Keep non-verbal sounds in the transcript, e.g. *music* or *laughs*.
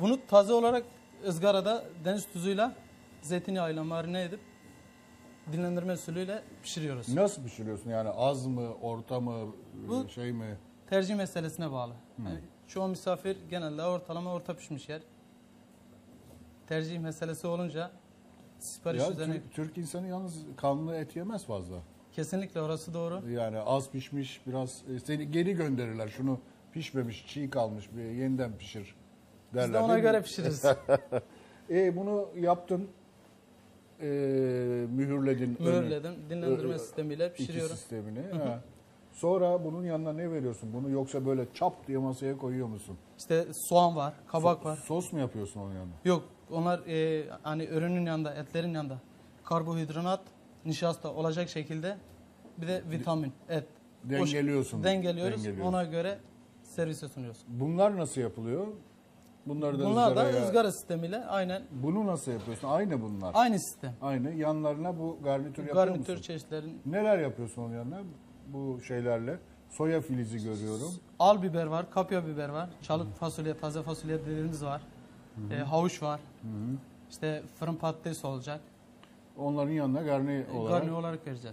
Bunu taze olarak ızgarada deniz tuzuyla zeytinyağıyla marine edip dinlendirme usulüyle pişiriyoruz. Nasıl pişiriyorsun yani az mı, orta mı, Bu- şey mi? Tercih meselesine bağlı. Yani çoğu misafir genelde ortalama orta pişmiş yer. Tercih meselesi olunca sipariş Ya üzerine Türk, Türk insanı yalnız kanlı et yemez fazla. kesinlikle orası doğru. Yani az pişmiş biraz e, seni geri gönderirler. Şunu pişmemiş, çiğ kalmış bir yeniden pişir derler. Biz de ona göre pişiririz. *laughs* E, bunu yaptın, e, mühürledin. önü, Mühürledim. Dinlendirme Ö- sistemiyle iki pişiriyorum. sistemini. ha. Sonra bunun yanına ne veriyorsun? Bunu yoksa böyle çap diye masaya koyuyor musun? İşte soğan var, kabak So- var. Sos mu yapıyorsun onun yanına? Yok onlar e, hani ürünün yanında, etlerin yanında karbonhidrat, nişasta olacak şekilde bir de vitamin, et. Dengeliyorsun. Dengeliyoruz. Dengeliyorsun. Ona göre servise sunuyoruz. Bunlar nasıl yapılıyor? Bunları da Bunlar da ızgaraya- ızgara sistemiyle aynen Bunu nasıl yapıyorsun? Aynı bunlar. aynı sistem. Aynı. Yanlarına bu garnitür yapıyor Garnitür musun? çeşitlerin Neler yapıyorsun onun yanına bu şeylerle? Soya filizi görüyorum. al biber var, kapya biber var, çalık fasulye, taze fasulye dediğimiz var. E, havuç var. İşte fırın patates olacak. Onların yanına garni olarak Garni olarak vereceğiz.